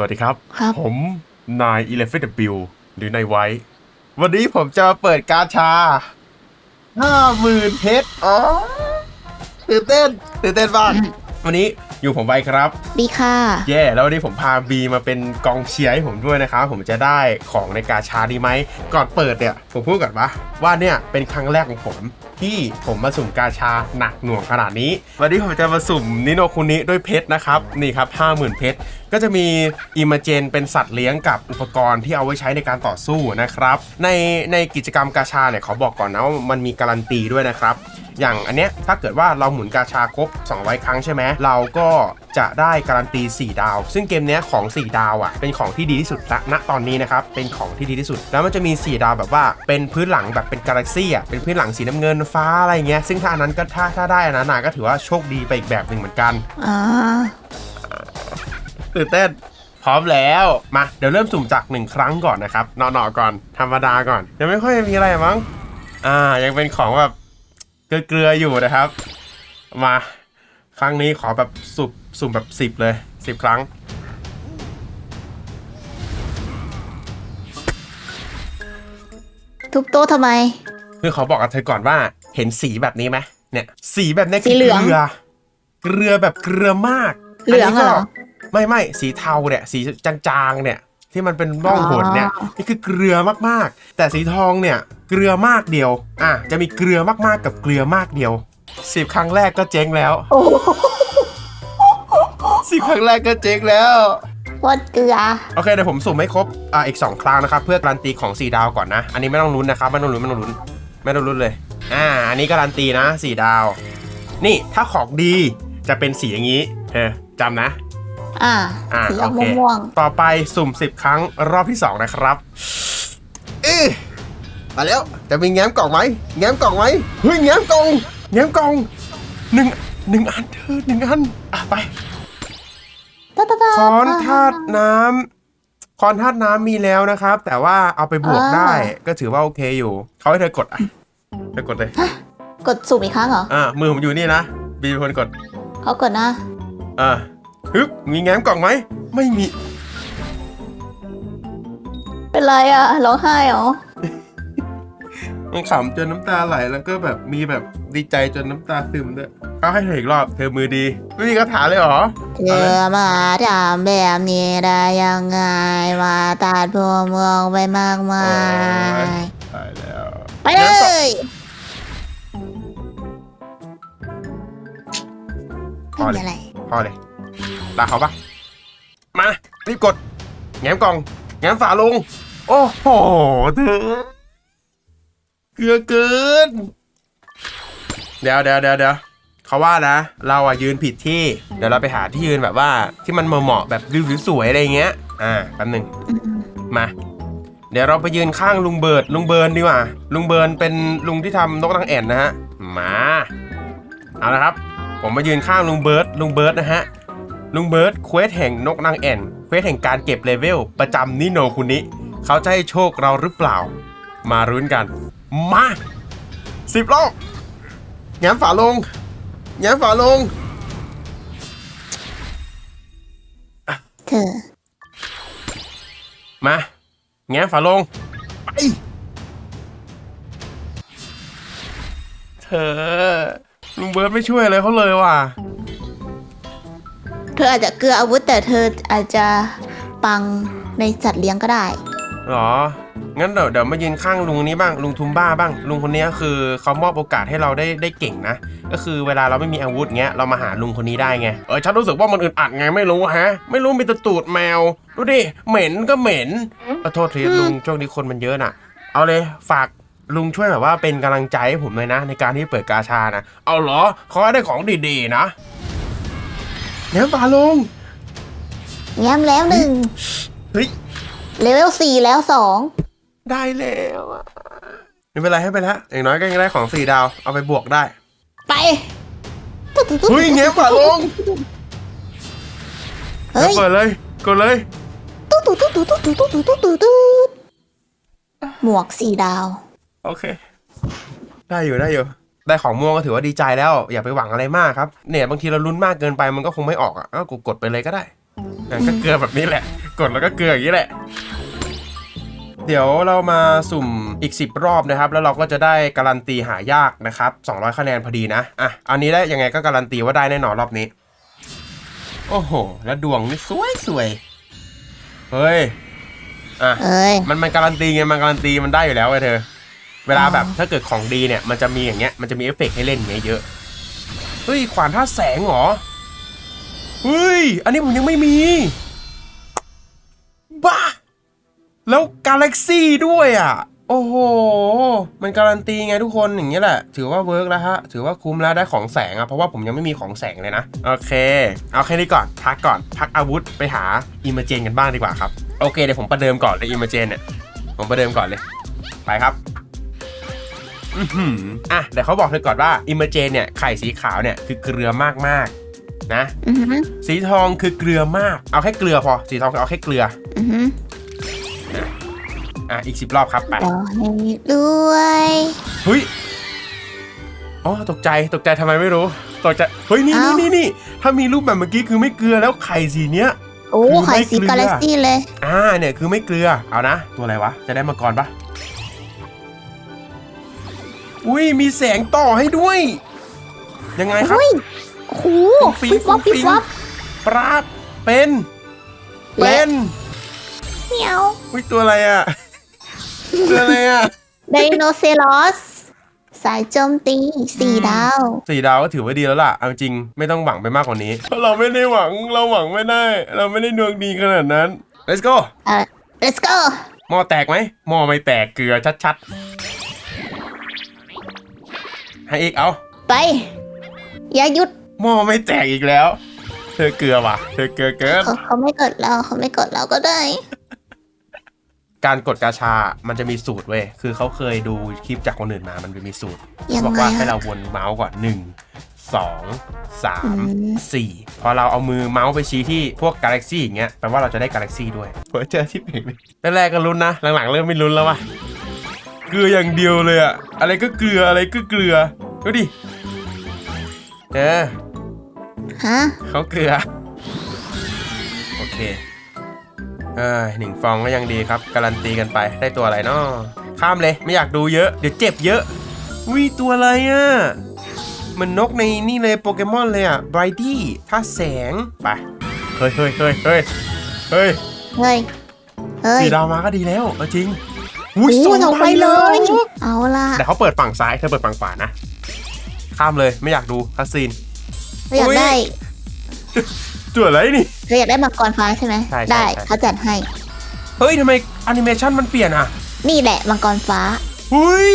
วัสดีครับ ครับ ผมนายอีเลฟเฟนบิลหรือนายไว้ วันนี้ผมจะเปิดกาชาห้าหมื่นเพชรอ๋อตื่นเต้นตื่นเต้นมากวันนี้อยู่ผมไว้ครับ ดีค่ะ เย่แล้ววันนี้ผมพาบีมาเป็นกองเชียร์ให้ผมด้วยนะครับ ผมจะได้ของในกาชาดีไหม ก่อนเปิดเนี่ย ผมพูดก่อนว่าว่าเนี่ยเป็นครั้งแรกของผม ที่ผมมาสุ่มกาชาหนักหน่วงขนาดนี้ วันนี้ผมจะมาสุ่มนิโนคุนิด้วยเพชรนะครับ นี่ครับ 50,000 เพชร ก็จะมีอิมเจนเป็นสัตว์เลี้ยงกับอุปกรณ์ที่เอาไว้ใช้ในการต่อสู้นะครับ ในในกิจกรรมกาชาเนี่ยขาบอกก่อนนะว่ามันมีการันตีด้วยนะครับอย่างอันเนี้ยถ้าเกิดว่าเราหมุนกาชาครบ 200 ครั้งใช่ไหมเราก็จะได้การันตี 4 ดาว ซึ่งเกมเนี้ยของ 4 ดาวอะเป็นของที่ดีที่สุดละณตอนนี้นะครับเป็นของที่ดีที่สุด แล้วมันจะมี 4 ดาวแบบว่าเป็นพื้นหลังแบบเป็นกาแล็กซี่อะเป็นพื้นหลังสีน้ำเงินฟ้าอะไรเงี้ย ซึ่งถ้าอันนั้นก็ถ้าถ้าได้อันนั้นนะก็ถือว่าโชคดีไปอีกแบบหนึ่งเหมือนกันอ่าตื่นเต้นพร้อมแล้วมาเดี๋ยวเริ่มสุ่มจากหนึ่งครั้งก่อนนะครับหนอๆก่อนธรรมดาก่อน ยังไม่ค่อยมีอะไรมั้งอ่า ยังเป็นของแบบเกลือๆอยู่นะครับ มาครั้งนี้ขอแบบสุ่มสุ่มแบบสิบเลยสิบครั้งทุบโต๊ะทำไม คือเขาบอกกับเธอก่อนว่า เห็นสีแบบนี้ไหมเนี่ย สีแบบนี้สีเหลืองเกลือ เกลือแบบเกลือมากเหลืองนนี้ก็เหรอไม่ไม่สีเทาเนี่ย สีจางๆเนี่ย ที่มันเป็นร่องหนเนี่ยอ๋อนี่คือเกลือมากๆ แต่สีทองเนี่ย เกลือมากเดียว อะจะมีเกลือมากๆกับเกลือมากเดียวสิบครั้งแรกก็เจ๊งแล้วโอ้โหสิบครั้งแรกก็เจ๊งแล้วโคตรเกลือ โอเคเดี๋ยวผมสุ่มให้ครบอ่าอีก2ครั้งนะครับ เพื่อการันตีของ4ดาวก่อนนะ อันนี้ไม่ต้องลุ้นนะครับไม่ต้องลุ้นไม่ต้องลุ้นไม่ต้องลุ้นเลย อ่าอันนี้การันตีนะ4ดาว นี่ถ้าของดีจะเป็นสีอย่างนี้เออจำนะ อ่าอ่าสีอโออกเคม่วงต่อไปสุ่ม10ครั้งรอบที่2นะครับเอ๊ะมาแล้วจะมีแง้มกล่องไหมแง้มกล่องไหมเฮ้ยแง้มกล่องแง้มกล่องหนึ่งหนึ่งอันเธอหนึ่งอันอะไปๆตาตาตาค้อนธาตุน้ำค้อนธาตุน้ำมีแล้วนะครับ แต่ว่าเอาไปบวกได้ก็ถือว่าโอเคอยู่ เขาให้เธอกดอะ เธอกดเลย กดสุ่มอีกครั้งเหรออ่า มือผมอยู่นี่นะ บีเป็นคนกด เขากดนะ อ่าฮึบมีแง้มกล่องไหม ไม่มี เป็นไรอะร้องไห้เหรอมันขำจนน้ำตาไหลแล้วก็แบบมีแบบดีใจจนน้ำตาซึมด้วยเขาให้เธออีกรอบ เธอมือดี ไม่มีคาถาเลยเหรอ เธอมาทำแบบนี้ได้ยังไงมาตัดพวงเมืองไปมากมายตายแล้ว ไปเลย พอไม่เลมียอะไรพอเลย ลาเขาปะมา รีบกด แง้มกล่อง แง้มฝาลง โอ้โหเธอเกลือเกิน เดี๋ยวเดี๋ยวเดี๋ยวเดี๋ยวเขาว่านะ เราอะยืนผิดที่ เดี๋ยวเราไปหาที่ยืนแบบว่าที่มันเหมาะๆแบบวิวสวยๆอะไรเงี้ย อ่าแป๊บหนึ่งมา เดี๋ยวเราไปยืนข้างลุงเบิร์ดลุงเบิร์นดีกว่า ลุงเบิร์นเป็นลุงที่ทำนกนางแอ่นนะฮะ มาเอาละครับ ผมมายืนข้างลุงเบิร์ดลุงเบิร์ดนะฮะ ลุงเบิร์ดเควสแห่งนกนางแอ่นเควสแห่งการเก็บเลเวลประจำนิโนคุนิเขาจะให้โชคเราหรือเปล่า มารุ้นกัน มาสิบรอบแง้มฝาลงแง้มฝาลง เธอ มา แง้มฝาลง ไป เธอลุงเบิร์ดไม่ช่วยอะไรเขาเลยว่ะ เธออาจจะเกลืออาวุธแต่เธออาจจะปังในสัตว์เลี้ยงก็ได้ หรอ งั้นเดี๋ยวเดี๋ยวมายืนข้างลุงนี้บ้างลุงทุมบ้าบ้าง ลุงคนนี้คือเขามอบโอกาสให้เราได้ได้เก่งนะ ก็คือเวลาเราไม่มีอาวุธเงี้ยเรามาหาลุงคนนี้ได้ไง เออฉันรู้สึกว่ามันอึดอัดไงไม่รู้ฮะ ไม่รู้มีแตะตูดแมว ดูดิ เหม็นก็เหม็นขอโทษทีลุงช่วงนี้คนมันเยอะน่ะ เอาเลยฝากลุงช่วยแบบว่าเป็นกำลังใจให้ผมเลยนะ ในการที่เปิดกาชานะ เอาเหรอขอให้ได้ของดีๆนะเนี่ยปลาลุงแง้มแล้วหนึ่งเฮ้ย เลเวลสี่แล้วสองได้แล้วอะไม่เป็นไรให้ไปแล้วอย่างน้อยก็ยังได้ของสี่ดาว เอาไปบวกได้ ไปเฮ้ยเงี้ยฝาลงเฮ้ยเปิดเลยกดเลยตุ๊ดตุ๊ดตุ๊ดตุ๊ดตุ๊ดตุ๊ดตุ๊ดตุ๊ดตุ๊ดตุ๊ดหมวกสี่ดาว โอเค ได้อยู่ได้อยู่ได้ของม่วงก็ถือว่าดีใจแล้ว อย่าไปหวังอะไรมากครับเนี่ยบางทีเราลุ้นมากเกินไปมันก็คงไม่ออกอะก็กดไปเลยก็ได้อะก็เกลือแบบนี้แหละ กดแล้วก็เกลืออย่างนี้แหละ เดี๋ยวเรามาสุ่มอีก 10 รอบนะครับ แล้วเราก็จะได้การันตีหายากนะครับ 200 คะแนนพอดีนะ อะ อันนี้ได้ยังไงก็การันตีว่าได้แน่นอนรอบนี้ โอ้โห แล้วดวงนี่สวยสวย เฮ้ย อะ เอ้ย มันมันการันตีไง มันการันตีมันได้อยู่แล้วไอ้เธอ เวลาแบบอ๋อถ้าเกิดของดีเนี่ย มันจะมีอย่างเงี้ย มันจะมีเอฟเฟกต์ให้เล่นอย่างเงี้ยเยอะ เฮ้ย ขวานท่าแสงเหรอ เฮ้ย อันนี้ผมยังไม่มี บ้า แล้วกาแล็กซี่ด้วยอะ โอ้โห มันการันตีไงทุกคนอย่างเงี้ยแหละ ถือว่าเวิร์กแล้วฮะ ถือว่าคุ้มแล้วได้ของแสงอะ เพราะว่าผมยังไม่มีของแสงเลยนะ โอเค เอาแค่นี้ก่อน พักก่อน พักอาวุธไปหาอิมเมอร์เจนกันบ้างดีกว่าครับ โอเคเดี๋ยวผมประเดิมก่อนเลยอิมเมอร์เจนเนี่ย ผมประเดิมก่อนเลย ไปครับอือหืออะเดี๋ยวเขาบอกเลยก่อนว่าอิมเมอร์เจนเนี่ยไข่สีขาวเนี่ยคือเกลือมากๆนะอือหือสีทองคือเกลือมาก เอาแค่เกลือพอ สีทองคือเอาแค่เกลืออือหือ อะอีกสิบรอบครับไปขอให้รวยเฮ้ยอ๋อตกใจตกใจทำไมไม่รู้ตกใจเฮ้ยนี่นี่นี่นี่ถ้ามีรูปแบบเมื่อกี้คือไม่เกลือแล้วไข่สีเนี้ยโอ้คือไม่ไข่สีเกลือกาแล็กซี่เลย อ่าเนี่ยคือไม่เกลือเอานะ ตัวอะไรวะ จะได้มาก่อนปะอุ้ยมีแสงต่อให้ด้วย ยังไงครับอุ้ยโอ้โหฟิงฟิบวับฟิงฟิบวับปราบเป็น เป็เละนเหนียวอุ้ยตัวอะไรอะ ตัวอะไรอะไดโนเสาร์สสายโจมตีสี่ดาว สี่ดาวก็ถือว่าดีแล้วล่ะ เอาจริงไม่ต้องหวังไปมากกว่านี้ เราไม่ได้หวังเราหวังไม่ได้ เราไม่ได้ดวงดีขนาดนั้น let's go เอ่อ let's go หม้อแตกไหมหม้อไม่แตกเกลือชัดๆ ให้อีกเอา ไป อย่าหยุดหม้อไม่แตกอีกแล้ว เธอเกลือว่ะ เธอเกลือเกินเขาเขาไม่กดเราเขาไม่กดเราก็ได้ การกดกาชา มันจะมีสูตรเว้ย คือเขาเคยดูคลิปจากคนอื่นมา มันจะมีสูตร ยังบอกไงว่าให้อะเราวนเมาส์ก่อนหนึ่งสองสามอืมสี่พอเราเอามือเมาส์ไปชี้ที่พวกกาแล็กซี่อย่างเงี้ย แปลว่าเราจะได้กาแล็กซี่ด้วยเฮ้ยเจอที่เองแรกๆก็ลุ้นนะ หลังๆ เริ่มไม่ลุ้นแล้วว่ะ เกลืออย่างเดียวเลยอะอะไรก็เกลืออะไรก็เกลือ ดูดิ เออฮะเขาเกลือ โอเค เออหนึ่งฟองก็ยังดีครับ การันตีกันไปได้ตัวอะไรเนาะข้ามเลยไม่อยากดูเยอะ เดี๋ยวเจ็บเยอะวิตัวอะไรอะเหมันนกในนี่เลยโปเกมอนเลยอะไบรดี้ท่าแสงไปเฮ้ยเฮ้ยเฮ้ยเฮ้ยเฮ้ยเฮ้ยเฮ้ยสีดาวมาก็ดีแล้วเอาจริงอุ้ยโอ้สองสองใบไปเลเลยยเอาล่ะแต่เขาเปิดฝั่งซ้ายเธอเปิดฝั่งขวานะ ข้ามเลยไม่อยากดูคัสซีนเราอยากอุ๊ยได้ ตัวอะไรนี่เราอยากได้มังกรฟ้าใช่ไหมใช่ใช่ได้ใช่ เขาจัดให้ เฮ้ยทำไมแอนิเมชันมันเปลี่ยนอะนี่แหละมังกรฟ้าเฮ้ย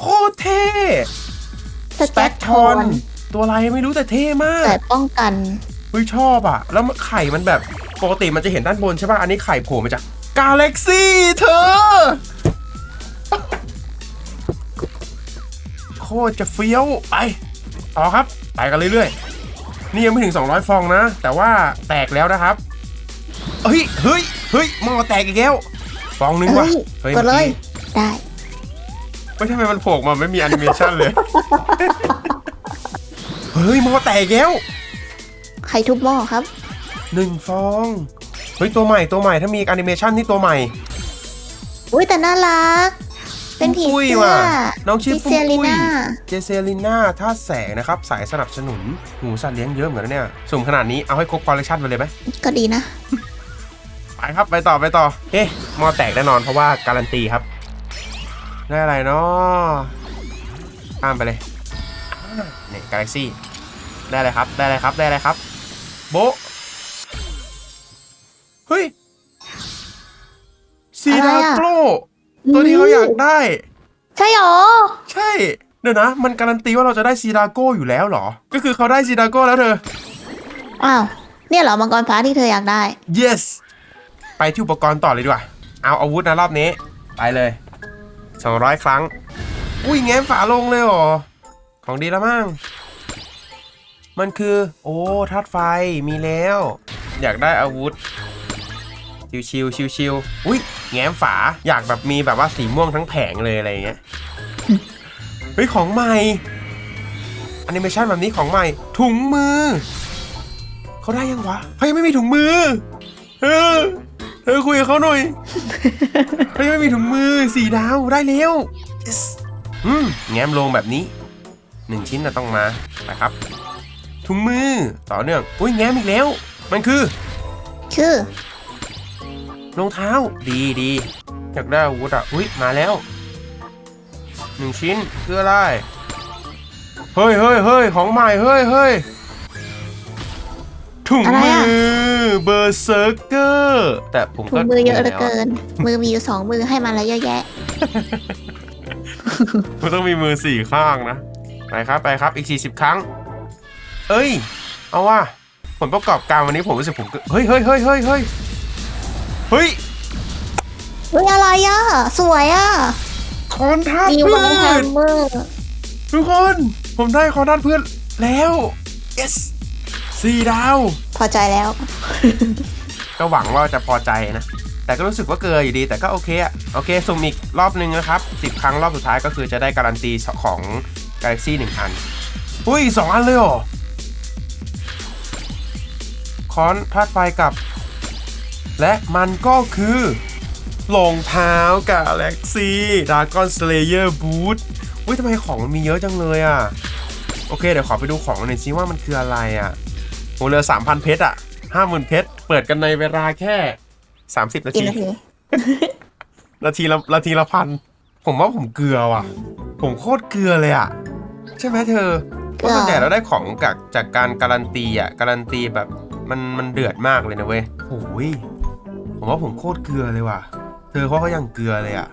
โคตรเท่สสแต็แต็กกททออนนตัวอะไรไม่รู้แต่เท่มากแต่ป้องกันเฮ้ยชอบอะ แล้วไข่มันแบบปกติมันจะเห็นด้านบนใช่ป่ะ อันนี้ไข่โผล่มาจากกาแล็กซี่เธอ โคตรจะเฟี้ยวไป ต่อครับ ไปกันเรื่อยๆ นี่ยังไม่ถึง 200 ฟองนะ แต่ว่าแตกแล้วนะครับ เฮ้ย เฮ้ย เฮ้ยหมอแตกอีกแล้ว ฟองนึงว่ะ เฮ้ยกดเลย ได้ไม่ทำไมมันโผล่มาไม่มีแอนิเมชันเลย เฮ้ยหมอแตกอีกแล้ว ใครทุบหม้อครับ หนึ่งฟอง เฮ้ย ตัวใหม่ตัวใหม่ถ้ามีแอนิเมชันนี่ตัวใหม่ อุ้ยแต่น่ารัก เป็นผีปุ้ยเสื้อว่ะน้องชื่อพิปุ้เซยลิน่าเจเซลิน่าท่าแสงนะครับ สายสนับสนุนหมูสัตว์เลี้ยงเยอะเหมือนกันเนี่ยสุ่มขนาดนี้เอาให้ครบคอลเลคชันไปเลยไหมก็ดีนะ ไปครับไปต่อไปต่อเอ๊ะหมอแตกแน่นอนเพราะว่าการันตีครับ ได้อะไรเนาะข้ามไปเลยอ่านี่กาแล็กซี่ได้อะไรครับได้อะไรครับได้อะไรครับ โบะเฮ้ยซีดาโกล ตัวที่เขาอยากได้ ใช่หรอ ใช่ เดี๋ยวนะ มันการันตีว่าเราจะได้ซีดาโก้อยู่แล้วเหรอ ก็คือเขาได้ซีดาโก้แล้วเธอ อ้าว เนี่ยเหรอมังกรฟ้าที่เธออยากได้ yes ไปที่อุปกรณ์ต่อเลยดีกว่า เอาอาวุธนะรอบนี้ ไปเลย 200 ครั้ง อุ้ยแง้มฝาลงเลยเหรอ ของดีแล้วมั้ง มันคือ โอ้ธาตุไฟมีแล้ว อยากได้อาวุธ ชิวชิวชิวชิวๆอุ้ยแง้มฝาอยากแบบมีแบบว่าสีม่วงทั้งแผงเลยอะไรเงี้ยเฮ้ยของใหม่แอนิเมชันแบบนี้ของใหม่ ถุงมือเขาได้ยังวะเขายังไม่มีถุงมือเออเธอคุยกับเขาหน่อยเขายังไม่มีถุงมือสี่ดาวได้แล้ว yes อืมแง้มลงแบบนี้หนึ่งชิ้นจะต้องมาไปครับ ถุงมือต่อเนื่องอุ้ยแง้มอีกแล้ว มันคือ คือ รองเท้าดีดีอยากได้อาวุธอะอุ้ยมาแล้วหนึ่งชิ้นคืออะไรเฮ้ยเฮ้ยเฮ้ยของใหม่เฮ้ยเฮ้ยถุงอะไรมือะอเบอร์เซอร์เกอร์แต่ผมถุก็งมือเยอะเหลือแล้วเกิน มือมีอยู่สองมือให้มันแล้วเยอะแยะ มันต้องมีมือสี่ข้างนะ ไปครับไปครับอีก 40 ครั้ง เอ้ย เอาว่าผลประกอบการวันนี้ผมรู้สึกผมก็เฮ้ยเฮ้ยเฮ้ยเฮ้ยเฮ้ย เฮ้ยเฮ้ยอะไรอะ สวยอะคอนทัดมีพืไวท์แฮชมเมอร์ ทุกคน ผมได้คอนทัดพืชแล้ว yes สี่ดาว พอใจแล้ว ก็หวังว่าจะพอใจนะ แต่ก็รู้สึกว่าเกินอยู่ดี แต่ก็โอเคอะโอเคสุ่มอีกรอบนึงนะครับ 10 ครั้งรอบสุดท้ายก็คือจะได้การันตีของ Galaxy 1 อัน อุ้ยสองอันเลยเหรอคอนธาตุไฟกับ และมันก็คือรองเท้า Galaxy Dragon Slayer Boot อุ้ยทำไมของมันมีเยอะจังเลยอะ โอเค เดี๋ยวขอไปดูของหน่อยซิว่ามันคืออะไรอะโหเหลือ3,000เพชรอะ50,000เพชรเปิดกันในเวลาแค่30นากี่ทีนาที นาทีละนาทีละพัน ผมว่าผมเกลือว่ะ ผมโคตรเกลือเลยอะ ใช่ไหมเธอเพราะส่วนใหญ่เราได้ของจากจากการการันตีอะ การันตีแบบมันมันเดือดมากเลยนะเว้ยโอ้ย ผมว่าผมโคตรเกลือเลยว่ะ เธอเขาก็ยังเกลือเลยอะ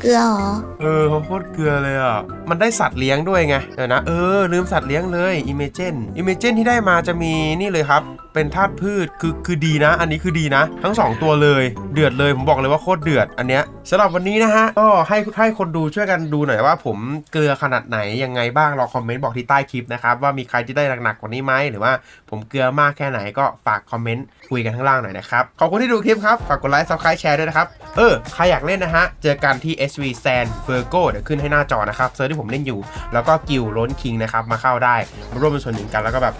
เกลือเหรอ เออเขาโคตรเกลือเลยอะ มันได้สัตว์เลี้ยงด้วยไง เดี๋ยวนะ เออ ลืมสัตว์เลี้ยงเลย อิเมเจน อิเมเจนที่ได้มาจะมีนี่เลยครับ เป็นธาตุพืชคือคือดีนะ อันนี้คือดีนะ ทั้ง 2 ตัวเลยเดือดเลยผมบอกเลยว่าโคตรเดือดอันเนี้ยสำหรับวันนี้นะฮะก็ให้ให้คนดูช่วยกันดูหน่อยว่าผมเกลือขนาดไหนยังไงบ้างลองคอมเมนต์บอกที่ใต้คลิปนะครับว่ามีใครที่ได้หนักๆกว่านี้ไหมหรือว่าผมเกลือมากแค่ไหนก็ฝากคอมเมนต์คุยกันข้างล่างหน่อยนะครับขอบคุณที่ดูคลิปครับฝากกดไลค์ subscribe แชร์ด้วยนะครับเออใครอยากเล่นนะฮะเจอกันที่ SV sand Virgo เดี๋ยวขึ้นให้หน้าจอนะครับเซิร์ชที่ผมเล่นอยู่ แล้วก็กิลล้นคิงนะครับมาเข้าได้มาร่วมเป็นส่วนหนึ่งกันแล้วก็แบบ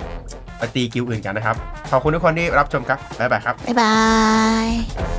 ไปตีกิลอื่นกันนะครับขอบคุณทุกคนที่รับชมครับบ๊ายบายครับ บ๊ายบาย